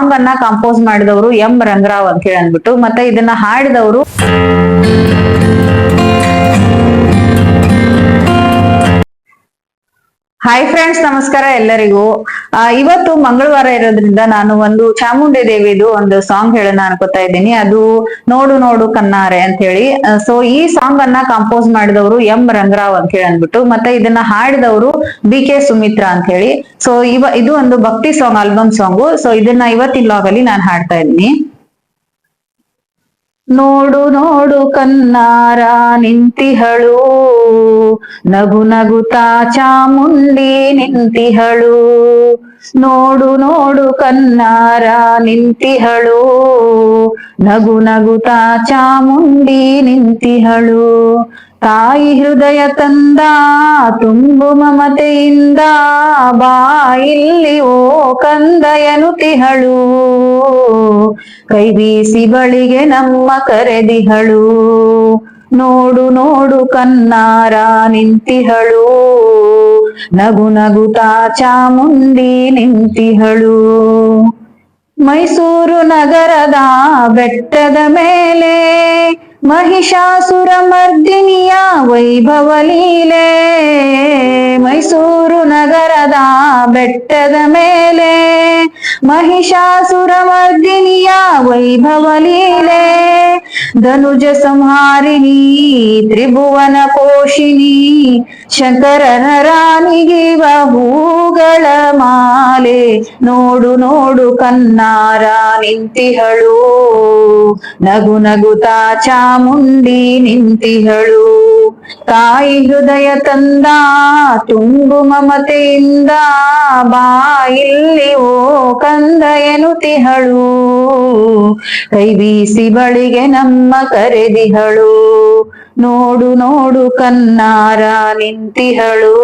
Song ಅನ್ನ compose ಮಾಡಿದವರು M Ranga Rao ಅಂತ ಹೇಳಿ ಅಂದ್ಬಿಟ್ಟು ಮತ್ತೆ ಇದನ್ನ ಹಾಡಿದವರು ಹಾಯ್ ಫ್ರೆಂಡ್ಸ್ ನಮಸ್ಕಾರ ಎಲ್ಲರಿಗೂ. ಇವತ್ತು ಮಂಗಳವಾರ ಇರೋದ್ರಿಂದ ನಾನು ಒಂದು ಚಾಮುಂಡಿ ದೇವಿದು ಒಂದು ಸಾಂಗ್ ಹೇಳೋಣ ಅನ್ಕೋತಾ ಇದ್ದೀನಿ. ಅದು ನೋಡು ನೋಡು ಕನ್ನಾರೆ ಅಂತ ಹೇಳಿ ಸೊ ಈ ಸಾಂಗ್ ಅನ್ನ ಕಂಪೋಸ್ ಮಾಡಿದವರು ಎಂ ರಂಗರಾವ್ ಅಂತ ಹೇಳಿ ಅಂದ್ಬಿಟ್ಟು, ಮತ್ತೆ ಇದನ್ನ ಹಾಡಿದವರು ಬಿ ಕೆ ಸುಮಿತ್ರಾ ಅಂತ ಹೇಳಿ ಸೊ ಇವ, ಇದು ಒಂದು ಭಕ್ತಿ ಸಾಂಗ್ ಆಲ್ಬಮ್ ಸಾಂಗು ಸೊ ಇದನ್ನ ಇವತ್ತಿನ ಲಾಗಲ್ಲಿ ನಾನು ಹಾಡ್ತಾ ಇದ್ದೀನಿ. ನೋಡು ನೋಡು ಕನ್ನಾರ ನಿಂತಿಹಳು. ನಗು ನಗುತಾ ಚಾಮುಂಡಿ ನಿಂತಿಹಳು. ನೋಡು ನೋಡು ಕನ್ನಾರ ನಿಂತಿಹಳು. ನಗು ನಗುತಾ ಚಾಮುಂಡಿ ನಿಂತಿಹಳು. ತಾಯಿ ಹೃದಯ ತಂದ, ತುಂಬು ಮಮತೆಯಿಂದ ಬಾ ಇಲ್ಲಿ ಓ ಕಂದಯನು ತಿಹಳು. ಕೈ ಬೀಸಿ ಬಳಿಗೆ ನಮ್ಮ ಕರೆದಿಹಳು. ನೋಡು ನೋಡು ಕನ್ನಾರ ನಿಂತಿಹಳು. ನಗು ನಗುತ್ತಾ ಚಾಮುಂಡಿ ನಿಂತಿಹಳು. ಮೈಸೂರು ನಗರದ ಬೆಟ್ಟದ ಮೇಲೆ ಮಹಿಷಾಸುರ ಮರ್ದಿನಿಯ ವೈಭವ ಲೀಲೆ ಮೈಸೂರು ನಗರದ ಬೆಟ್ಟದ ಮೇಲೆ. ಮಹಿಷಾಸುರ ಮರ್ದಿನಿಯ ವೈಭವ ಲೀಲೆ ಧನುಜ ಸಂಹಾರಿಣಿ, ತ್ರಿಭುವನ ಪೋಷಿಣಿ ಶಂಕರನ ರಾಣಿಗೆ ಹೂಗಳ ಮಾಲೆ ನೋಡು ನೋಡು ಕನ್ನಾರ ನಿಂತಿಹಳು. ನಗು ನಗುತಾ ಚಾಮುಂಡಿ ನಿಂತಿಹಳು. ತಾಯಿ ಹೃದಯ ತಂದ ತುಂಬು ಮಮತೆಯಿಂದ ಇಲ್ಲಿ ಓ ಕಂದ ಎನುತಿಹಳು ಕೈ ಬೀಸಿ ಬಳಿಗೆ ನಮ್ಮ ಕರೆದಿಹಳು. ನೋಡು ನೋಡು ಕನ್ನಾರ ನಿಂತಿಹಳು.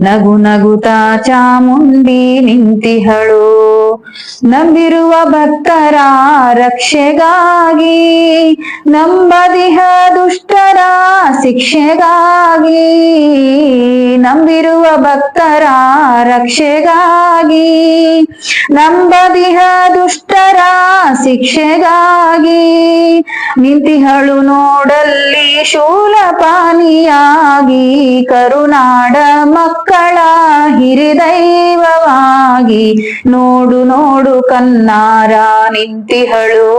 ನಗು ನಗುತ್ತಾ ಚಾಮುಂಡಿ ನಿಂತಿಹಳು. ನಂಬಿರುವ ಭಕ್ತರ ರಕ್ಷೆಗಾಗಿ, ನಂಬದಿಹ ದುಷ್ಟರ ಶಿಕ್ಷೆಗಾಗಿ, ನಂಬಿರುವ ಭಕ್ತರ ರಕ್ಷೆಗಾಗಿ, ನಂಬದಿಹ ದುಷ್ಟರ ಶಿಕ್ಷೆಗಾಗಿ, ನಿಂತಿಹಳು ನೋಡಲ್ಲಿ ಶೂಲಪಾನಿಯಾಗಿ, ಕರುನಾಡ ಮಕ್ಕಳ ಹಿರಿದೈವವಾಗಿ, ನೋಡು ನೋಡು ಕನ್ನಾರ ನಿಂತಿಹಳು,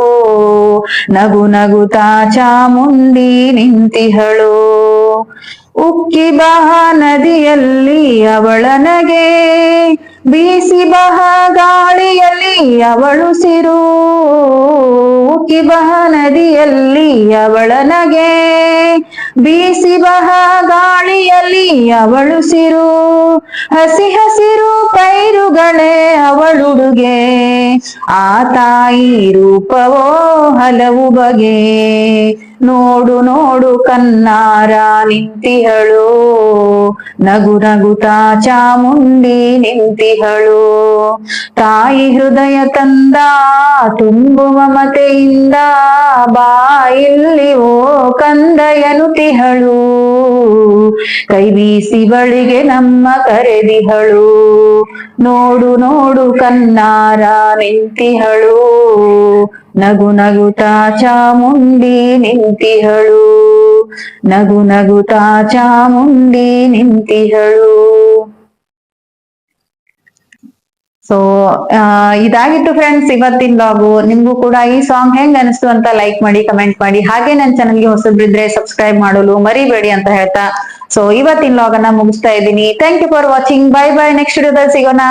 ನಗು ನಗುತ್ತಾ ಚಾಮುಂಡಿ ನಿಂತಿಹಳು. ಉಕ್ಕಿ ಬಹ ನದಿಯಲ್ಲಿ ಅವಳನಗೆ ಬೀಸಿ ಬಹ ಗಾಳಿಯಲ್ಲಿ ಅವಳು ಸಿರು. ಉಕ್ಕಿ ಬಹ ನದಿಯಲ್ಲಿ ಅವಳನಗೆ ಬೀಸಿ ಬಹ ಗಾಳಿಯಲ್ಲಿ ಅವಳು ಸಿರು. ಹಸಿ ಹಸಿರು ಪೈರುಗಳೇ ಅವಳುಡುಗೆ ಆ ತಾಯಿ ರೂಪವೋ ಹಲವು ಬಗೆ. ನೋಡು ನೋಡು ಕನ್ನಾರ ನಿಂತಿಹಳು. ನಗು ನಗುತಾ ಚಾಮುಂಡಿ ನಿಂತಿಹಳು. ತಾಯಿ ಹೃದಯ ತಂದ ತುಂಬು ಮಮತೆಯಿಂದ ಬಾಯಿಲ್ಲಿ ಓ ಕಂದಯನು ತಿಹಳು. ಕೈ ಬೀಸಿ ಬಳಿಗೆ ನಮ್ಮ ಕರೆದಿಹಳು. ನೋಡು ನೋಡು ಕನ್ನಾರ ನಿಂತಿಹಳು. ನಗು ನಗುತಾ ಚಾಮುಂಡಿ ನಿಂತಿಹಳು. ನಗು ನಗುತಾ ಚಾಮುಂಡಿ ನಿಂತಿಹಳು. ಸೊ ಇದಾಗಿತ್ತು ಫ್ರೆಂಡ್ಸ್ ಇವತ್ತಿನ ಬ್ಲಾಗು ನಿಮ್ಗೂ ಕೂಡ ಈ ಸಾಂಗ್ ಹೆಂಗ್ ಅನಿಸ್ತು ಅಂತ ಲೈಕ್ ಮಾಡಿ ಕಮೆಂಟ್ ಮಾಡಿ. ಹಾಗೆ ನನ್ನ ಚಾನಲ್ಗೆ ಹೊಸಬ್ರಿದ್ರೆ ಸಬ್ಸ್ಕ್ರೈಬ್ ಮಾಡಲು ಮರಿಬೇಡಿ ಅಂತ ಹೇಳ್ತಾ. ಸೊ ಇವತ್ತಿನ ಲಾಗ್ ಅನ್ನ ಮುಗಿಸ್ತಾ ಇದ್ದೀನಿ. Thank you for watching bye bye next ವಿಡಿಯೋದಲ್ಲಿ ಸಿಗೋಣ.